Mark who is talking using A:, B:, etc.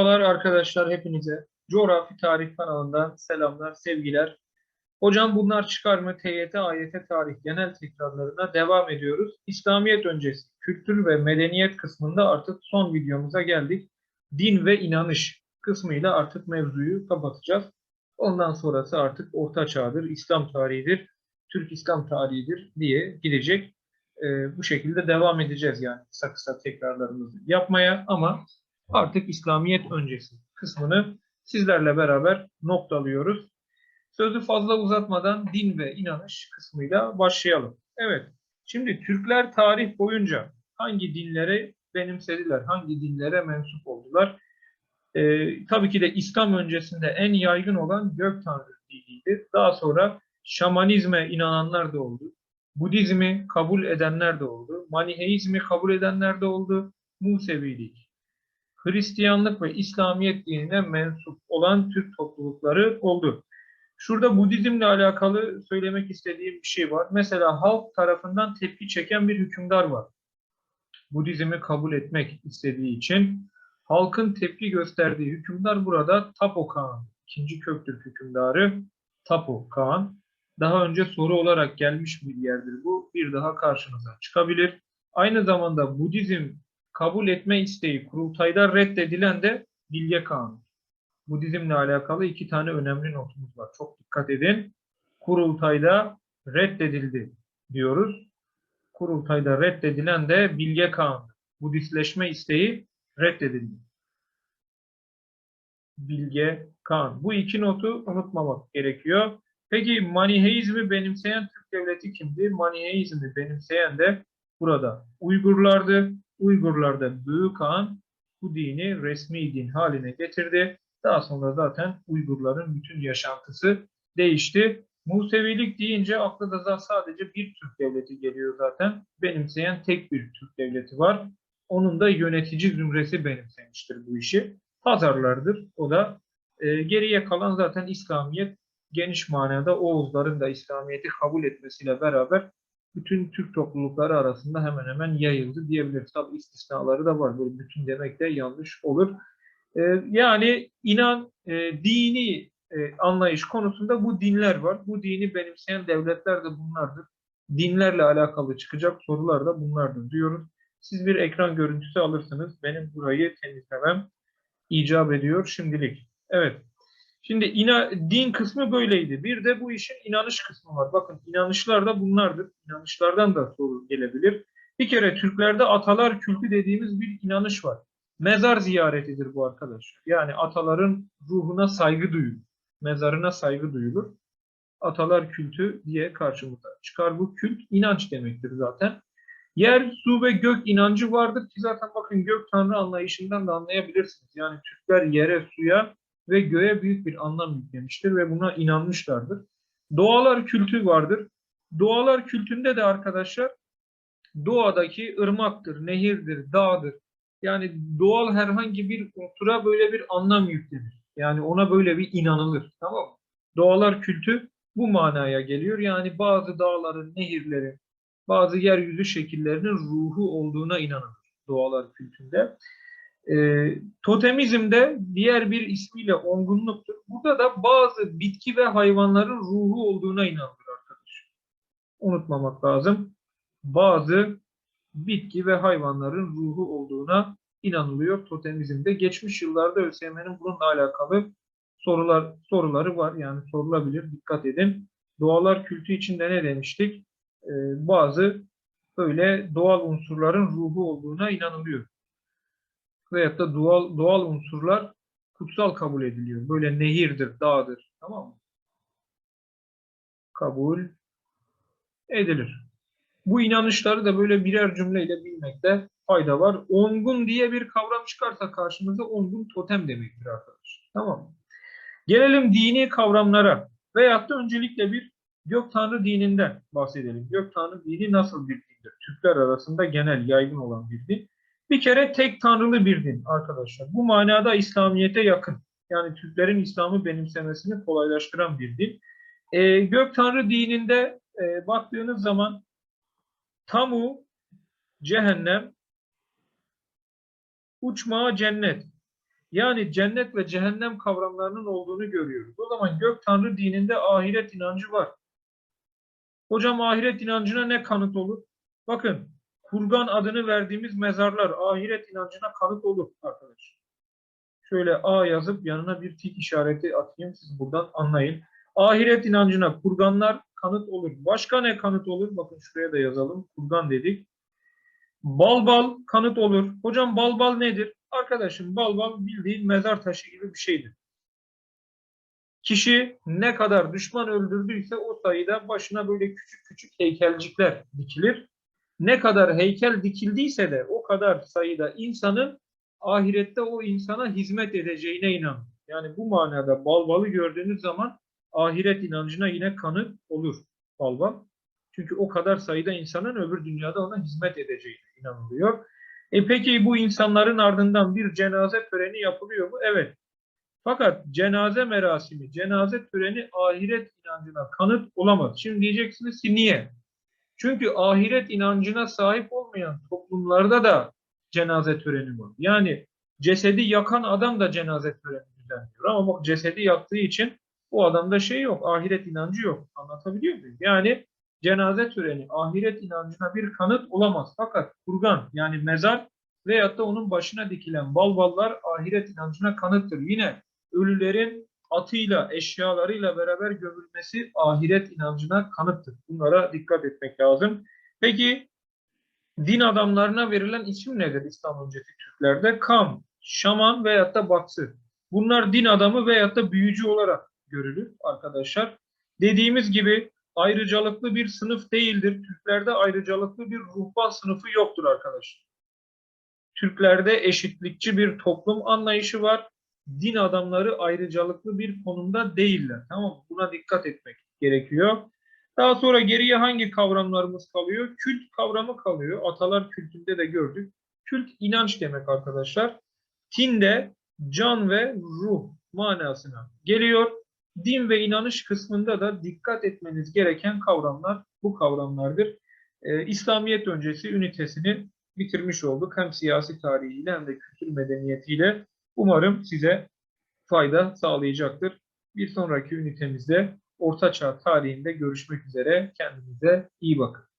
A: Merhabalar arkadaşlar hepinize. Coğrafi Tarih kanalından selamlar, sevgiler. Hocam bunlar çıkar mı? TYT, AYT tarih genel tekrarlarına devam ediyoruz. İslamiyet öncesi kültür ve medeniyet kısmında artık son videomuza geldik. Din ve inanış kısmıyla artık mevzuyu kapatacağız. Ondan sonrası artık Orta Çağ'dır, İslam tarihidir, Türk İslam tarihidir diye gidecek. Ee, bu şekilde devam edeceğiz yani kısa kısa tekrarlarımızı yapmaya ama artık İslamiyet öncesi kısmını sizlerle beraber noktalıyoruz. Sözü fazla uzatmadan din ve inanış kısmıyla başlayalım. Evet, şimdi Türkler tarih boyunca hangi dinleri benimsediler, hangi dinlere mensup oldular? Ee, tabii ki de İslam öncesinde en yaygın olan gök tanrı diniydi. Daha sonra şamanizme inananlar da oldu. Budizmi kabul edenler de oldu. Maniheizmi kabul edenler de oldu. Musevilik, Hristiyanlık ve İslamiyet dinine mensup olan Türk toplulukları oldu. Şurada Budizmle alakalı söylemek istediğim bir şey var. Mesela halk tarafından tepki çeken bir hükümdar var. Budizmi kabul etmek istediği için halkın tepki gösterdiği hükümdar burada Tapo Kağan. ikinci Köktürk hükümdarı Tapo Kağan. Daha önce soru olarak gelmiş bir yerdir bu. Bir daha karşınıza çıkabilir. Aynı zamanda Budizm kabul etme isteği kurultayda reddedilen de Bilge Kağan. Budizmle alakalı iki tane önemli notumuz var. Çok dikkat edin. Kurultayda reddedildi diyoruz. Kurultayda reddedilen de Bilge Kağan. Budistleşme isteği reddedildi. Bilge Kağan. Bu iki notu unutmamak gerekiyor. Peki Maniheizmi benimseyen Türk devleti kimdi? Maniheizmi benimseyen de burada Uygurlardı. Uygurlar da Büyük Kağan bu dini resmi din haline getirdi. Daha sonra zaten Uygurların bütün yaşantısı değişti. Musevilik deyince akla da sadece bir Türk devleti geliyor zaten. Benimseyen tek bir Türk devleti var. Onun da yönetici zümresi benimsemiştir bu işi. Hazarlardır. O da e, geriye kalan zaten İslamiyet geniş manada Oğuzların da İslamiyet'i kabul etmesiyle beraber bütün Türk toplulukları arasında hemen hemen yayıldı diyebiliriz. Tabii istisnaları da var. Böyle bütün demek de yanlış olur. Ee, yani inan e, dini e, anlayış konusunda bu dinler var. Bu dini benimseyen devletler de bunlardır. Dinlerle alakalı çıkacak sorular da bunlardır diyoruz. Siz bir ekran görüntüsü alırsınız. Benim burayı temizlemem icap ediyor şimdilik. Evet. Şimdi ina, din kısmı böyleydi. Bir de bu işin inanış kısmı var. Bakın inanışlar da bunlardır. İnanışlardan da soru gelebilir. Bir kere Türklerde atalar kültü dediğimiz bir inanış var. Mezar ziyaretidir bu arkadaşlar. Yani ataların ruhuna saygı duyulur. Mezarına saygı duyulur. Atalar kültü diye karşımıza çıkar. Bu kült inanç demektir zaten. Yer, su ve gök inancı vardır ki zaten bakın gök tanrı anlayışından da anlayabilirsiniz. Yani Türkler yere, suya ve göğe büyük bir anlam yüklemiştir ve buna inanmışlardır. Doğalar kültü vardır. Doğalar kültünde de arkadaşlar doğadaki ırmaktır, nehirdir, dağdır. Yani doğal herhangi bir unsura böyle bir anlam yüklenir. Yani ona böyle bir inanılır. Tamam mı? Doğalar kültü bu manaya geliyor. Yani bazı dağların, nehirlerin, bazı yeryüzü şekillerinin ruhu olduğuna inanılır doğalar kültünde. E, totemizmde diğer bir ismiyle ongunluktur. Burada da bazı bitki ve hayvanların ruhu olduğuna inanılır arkadaşlar. Unutmamak lazım. Bazı bitki ve hayvanların ruhu olduğuna inanılıyor totemizmde. Geçmiş yıllarda ÖSYM'nin bununla alakalı sorular soruları var. Yani sorulabilir. Dikkat edin. Doğalar kültü içinde ne demiştik? Ee, bazı böyle doğal unsurların ruhu olduğuna inanılıyor. Veyahut da doğal, doğal unsurlar kutsal kabul ediliyor. Böyle nehirdir, dağdır. Tamam mı? Kabul edilir. Bu inanışları da böyle birer cümleyle bilmekte fayda var. Ongun diye bir kavram çıkarsa karşımıza ongun totem demektir arkadaşlar. Tamam mı? Gelelim dini kavramlara. Veyahut da öncelikle bir gök tanrı dininden bahsedelim. Gök tanrı dini nasıl bir dindir? Türkler arasında genel yaygın olan bir din. Bir kere tek tanrılı bir din arkadaşlar. Bu manada İslamiyet'e yakın. Yani Türklerin İslam'ı benimsemesini kolaylaştıran bir din. E, gök tanrı dininde e, baktığınız zaman Tamu, cehennem, uçmağa cennet. Yani cennet ve cehennem kavramlarının olduğunu görüyoruz. O zaman gök tanrı dininde ahiret inancı var. Hocam ahiret inancına ne kanıt olur? Bakın kurgan adını verdiğimiz mezarlar ahiret inancına kanıt olur arkadaşlar. Şöyle A yazıp yanına bir tik işareti atayım siz buradan anlayın. Ahiret inancına kurganlar kanıt olur. Başka ne kanıt olur? Bakın şuraya da yazalım. Kurgan dedik. Balbal kanıt olur. Hocam balbal nedir? Arkadaşım balbal bildiğin mezar taşı gibi bir şeydir. Kişi ne kadar düşman öldürdüyse o sayıda başına böyle küçük küçük heykelcikler dikilir. Ne kadar heykel dikildiyse de o kadar sayıda insanın ahirette o insana hizmet edeceğine inanır. Yani bu manada balbalı gördüğünüz zaman ahiret inancına yine kanıt olur balbal. Çünkü o kadar sayıda insanın öbür dünyada ona hizmet edeceğine inanılıyor. E peki bu insanların ardından bir cenaze töreni yapılıyor mu? Evet. Fakat cenaze merasimi, cenaze töreni ahiret inancına kanıt olamaz. Şimdi diyeceksiniz ki niye? Çünkü ahiret inancına sahip olmayan toplumlarda da cenaze töreni var. Yani cesedi yakan adam da cenaze töreni düzenliyor. Ama cesedi yaktığı için o adamda şey yok, ahiret inancı yok. Anlatabiliyor muyum? Yani cenaze töreni ahiret inancına bir kanıt olamaz. Fakat kurgan yani mezar veyahut da onun başına dikilen balballar ahiret inancına kanıttır. Yine ölülerin atıyla, eşyalarıyla beraber gömülmesi ahiret inancına kanıttır. Bunlara dikkat etmek lazım. Peki din adamlarına verilen isim nedir İslam öncesi Türklerde? Kam, şaman veyahut da baksı. Bunlar din adamı veyahut da büyücü olarak görülür arkadaşlar. Dediğimiz gibi ayrıcalıklı bir sınıf değildir. Türklerde ayrıcalıklı bir ruhban sınıfı yoktur arkadaşlar. Türklerde eşitlikçi bir toplum anlayışı var. Din adamları ayrıcalıklı bir konumda değiller. Tamam? Buna dikkat etmek gerekiyor. Daha sonra geriye hangi kavramlarımız kalıyor? Kült kavramı kalıyor. Atalar kültünde de gördük. Kült inanç demek arkadaşlar. Tinde can ve ruh manasına geliyor. Din ve inanış kısmında da dikkat etmeniz gereken kavramlar bu kavramlardır. Ee, İslamiyet öncesi ünitesini bitirmiş olduk. Hem siyasi tarihiyle hem de kültür medeniyetiyle. Umarım size fayda sağlayacaktır. Bir sonraki ünitemizde Orta Çağ tarihinde görüşmek üzere. Kendinize iyi bakın.